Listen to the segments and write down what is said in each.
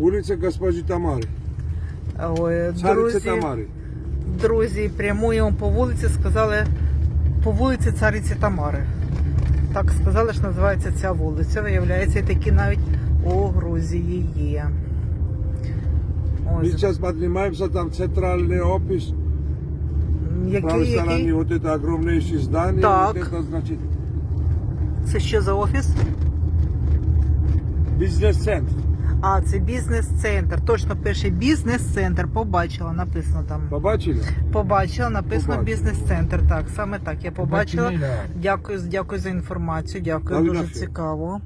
Ulica Госпожи Тамари. Ой, Цариці друзі, Тамари. друзі, прямуємо по вулиці, сказали по вулиці Цариці Тамари. Так сказали, що називається ця вулиця. Виявляється, і такі навіть у Грузії є. My Ось, сейчас поднимаемся, там центральный офис, правой який, стороны який? вот это огромнейшее здание, Так. вот это значит Це що за офіс? бизнес-центр. А, це бізнес-центр. Точно пише бізнес-центр. Побачила, написано там. Побачили? Побачила, написано бізнес-центр. Так, саме так. Я побачила. Дякую, дякую за інформацію. Дякую, дуже цікаво.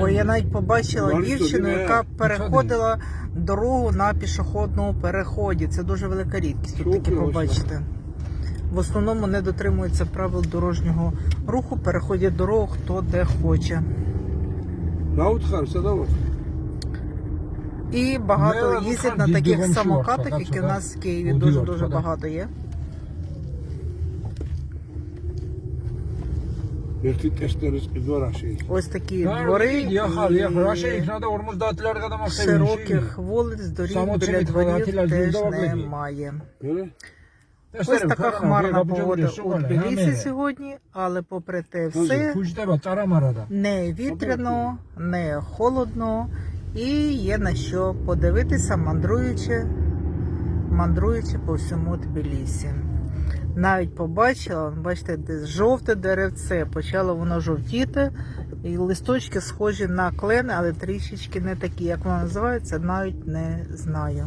Ой, я навіть побачила дівчину, яка переходила дорогу на пішохідному переході. Це дуже велика рідкість тут таке Супер, побачити. В основному не дотримуються правил дорожнього руху, переходять дорогу хто де хоче Раутхар, садовод. І багато Не, ну, їздять так, на таких бігом самокатах, чувак, які в так, нас в Києві так. дуже Удивок, дуже так. багато є. Ერთი ტესტერის დვარაში. Ось такі Так, двори їхали, їхали. Раніше їх і треба ормоздателяр, коли ми широких вулиць, доріг Само біля цими дворів двигателя теж здорово глядіть. немає. Бери. Ось така хмарна погода у Тбілісі сьогодні, але попри те все не вітряно, не холодно і є на що подивитися, мандруючи, мандруючи по всьому Тбілісі. Навіть побачила, бачите, де жовте деревце, почало воно жовтіти, і листочки схожі на клени, але трішечки не такі. Як воно називається, навіть не знаю.